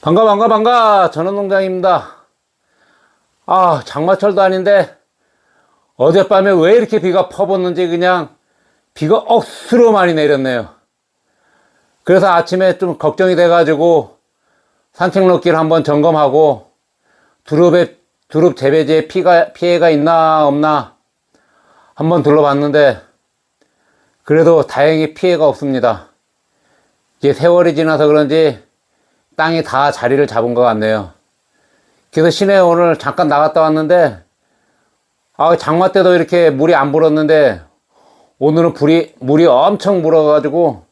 반가 반가 반가. 전원농장입니다. 아 장마철도 아닌데 어젯밤에 왜 이렇게 비가 퍼붓는지 그냥 비가 억수로 많이 내렸네요. 그래서 아침에 좀 걱정이 돼 가지고 산책로길 한번 점검하고 두릅에 두릅 재배지에 피가 피해가 있나 없나 한번 둘러봤는데 그래도 다행히 피해가 없습니다. 이제 세월이 지나서 그런지 땅이 다 자리를 잡은 것 같네요. 그래서 시내에 오늘 잠깐 나갔다 왔는데, 아, 장마 때도 이렇게 물이 안 불었는데, 오늘은 불이, 물이 엄청 불어가지고,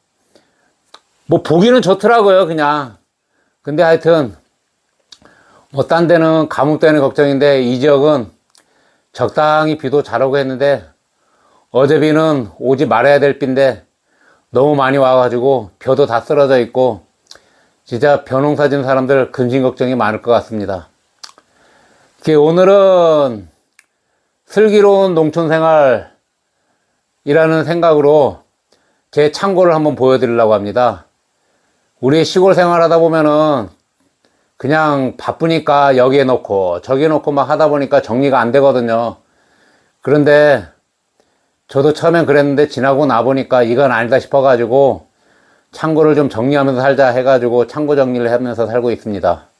뭐 보기는 좋더라고요, 그냥. 근데 하여튼, 뭐, 딴 데는 가뭄 때문에 걱정인데, 이 지역은 적당히 비도 잘 오고 했는데, 어제 비는 오지 말아야 될 비인데, 너무 많이 와가지고, 벼도 다 쓰러져 있고, 진짜 벼농사 짓는 사람들 근심 걱정이 많을 것 같습니다. 오늘은 슬기로운 농촌 생활이라는 생각으로 제 창고를 한번 보여드리려고 합니다. 우리 시골 생활하다 보면은 그냥 바쁘니까 여기에 놓고 저기에 놓고 막 하다 보니까 정리가 안 되거든요. 그런데 저도 처음엔 그랬는데 지나고 나 보니까 이건 아니다 싶어가지고 창고를 좀 정리하면서 살자 해가지고 창고 정리를 하면서 살고 있습니다.